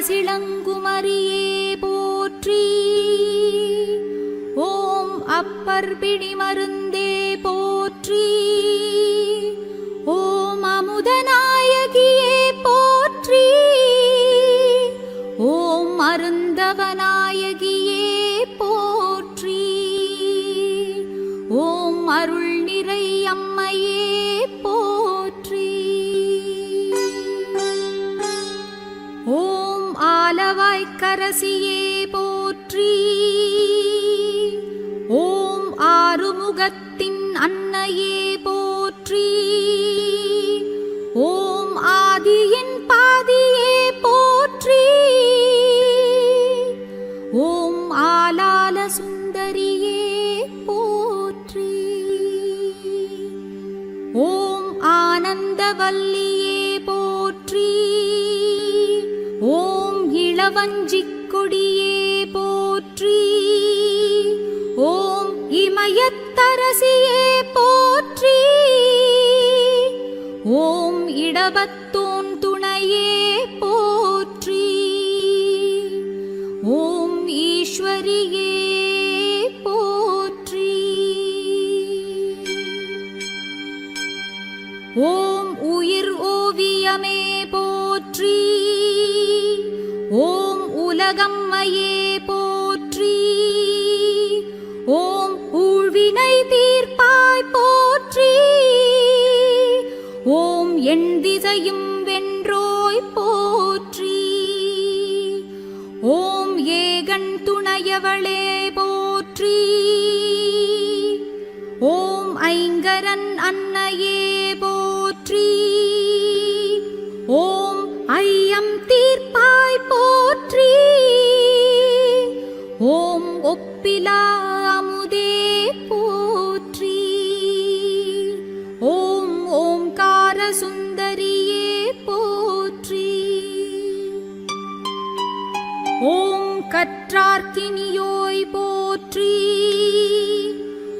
அரசிளங்குமரியே போற்றி. ஓம் அப்பர் பிடி மருந்தே ஆலவாய்க்கரசியே போற்றி ஓம் ஆறுமுகத்தின் அன்னையே போற்றி ஓம் ஆதியின் பாதியே போற்றி ஓம் ஆலால சுந்தரியே போற்றி ஓம் ஆனந்தவல்லியே போற்றி வஞ்சிக் கொடியே போற்றி. ஓம் இமயத்தரசியே போற்றி. ஓம் இடபத்தோன் ஓம் திசையும் வென்றோய் போற்றி. ஓம் ஏகன் துணையவளே கற்றார்க்கினியோய் போற்றி.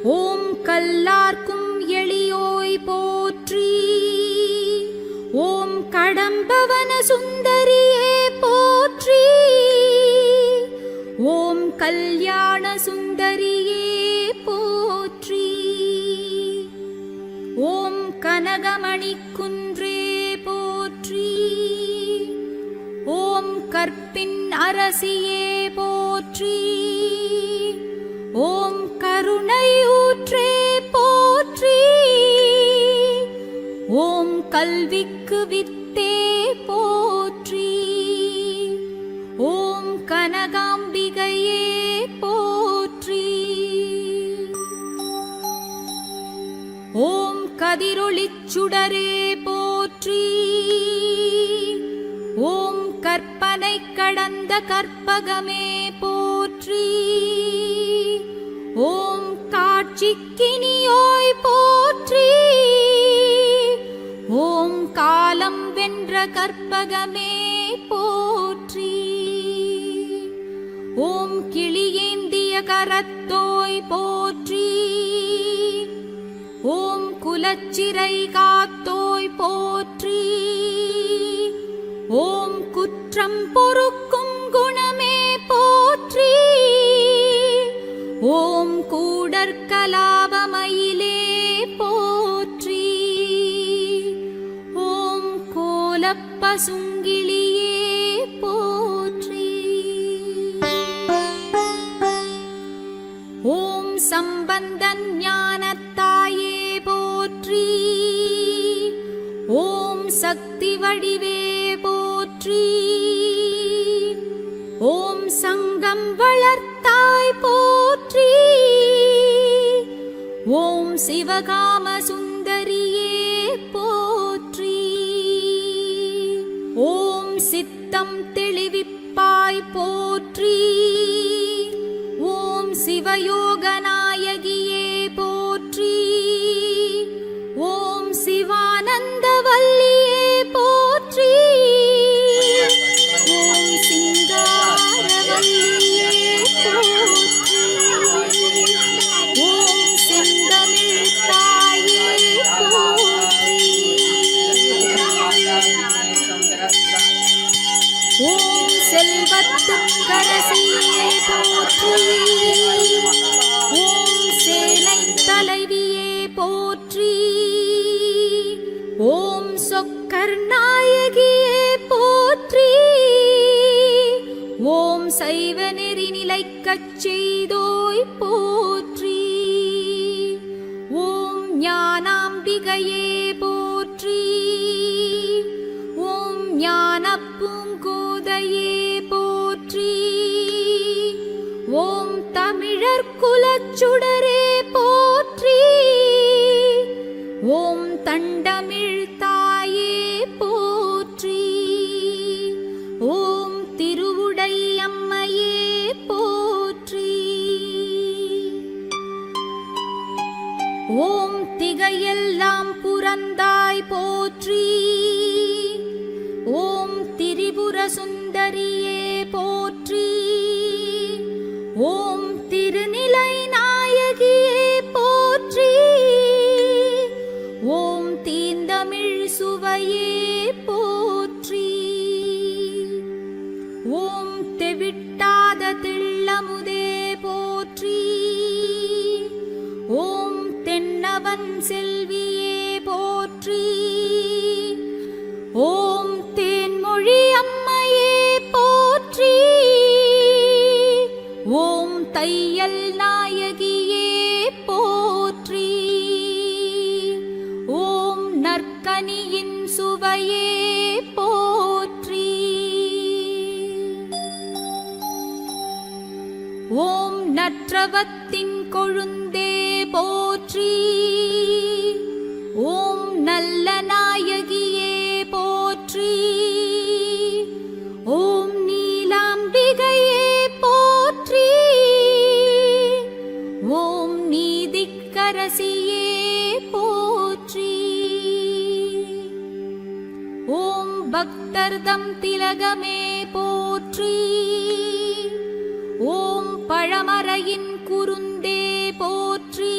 ஓம் கல்லார்க்கும் எளியோய் போற்றி. ஓம் கடம்பவன சுந்தரியே போற்றி. ஓம் கல்யாண சுந்தரியே போற்றி. ஓம் கனகமணிக்குன் அரசியே போற்றி. ஓம் கருணை ஊற்றே போற்றி. ஓம் கல்விக்கு வித்தே போற்றி. ஓம் கனகாம்பிகையே போற்றி. ஓம் கதிரொளிச்சுடரே போற்றி. கடந்த கற்பகமே போற்றி. ஓம் காட்சிக்கினியோய் போற்றி. ஓம் காலம் வென்ற கற்பகமே போற்றி. ஓம் கிளியேந்திய கரத்தோய் போற்றி. ஓம் குலச்சிறை காத்து குற்றம் பொறுக்கும் குணமே போற்றி. ஓம் கூடற்கலாபமயிலே போற்றி. ஓம் கோலப்பசுங்கிளியே போற்றி. ஓம் சம்பந்தன் ஞானத்தாயே போற்றி. ஓம் சக்தி வடிவே போற்றி. சிவகாம சுந்தரியே போ. நிலைக்கச் செய்தோய் போற்றி. ஓம் ஞானாம்பிகையே போற்றி. ஓம் ஞானப்பூங்கோதையே போற்றி. ஓம் தமிழர் குலச்சுடரே ஓம் திகையெல்லாம் புறந்தாய் போற்றி. ஓம் திரிபுர சுந்தரியே தையல் நாயகியே போற்றி. ஓம் நற்கனியின் சுவையே போற்றி. ஓம் நற்றவத் பக்தர்தம் திலகமே போற்றி. ஓம் பழமறையின் குருந்தே போற்றி.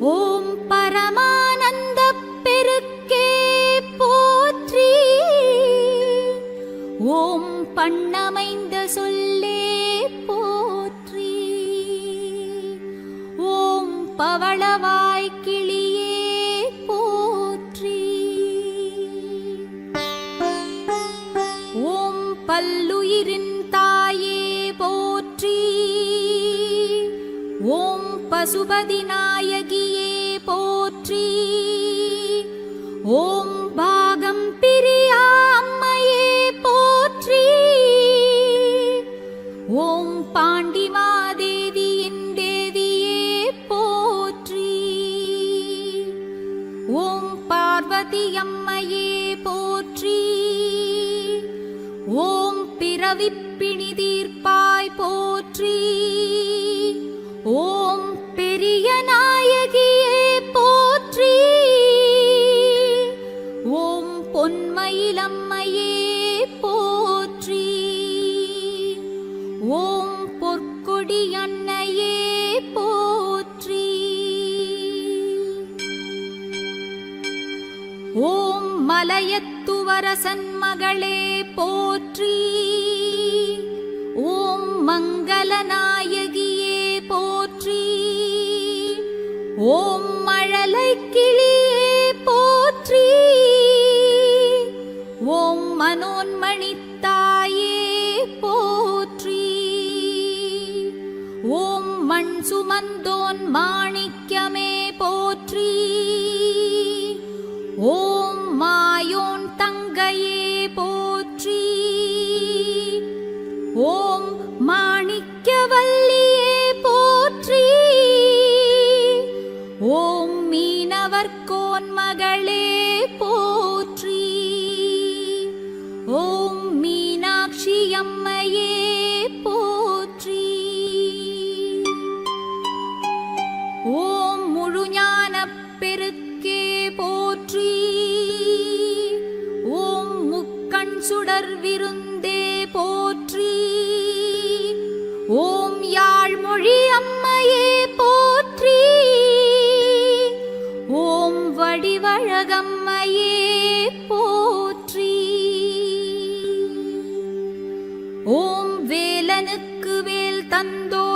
ஓம் பரமானந்த பெருக்கே போற்றி. ஓம் பண்ணமைந்த சொல்லே போற்றி. ஓம் பவளவாய் கிளியே பசுபதி நாயகியே போற்றி. ஓம் பாகம் பிரியா அம்மையே போற்றி. ஓம் பாண்டிமாதேவியின் தேவியே போற்றி. ஓம் பார்வதி அம்மையே போற்றி. ஓம் பிறவிப்பிணி தீர்ப்பாய் போற்றி. ஓம் மகளே போற்றி. ஓம் மங்களநாயகியே போற்றி. ஓம் மழலை கிளியே போற்றி. ஓம் மனோன்மணி தாயே போற்றி. ஓம் மண் சுமந்தோன் மாணிக்க சுடர் விருந்தே போற்றி. ஓம் யாழ்மொழி அம்மையே போற்றி. ஓம் வடிவழகம்மையே போற்றி. ஓம் வேலனுக்கு வேல் தந்தோ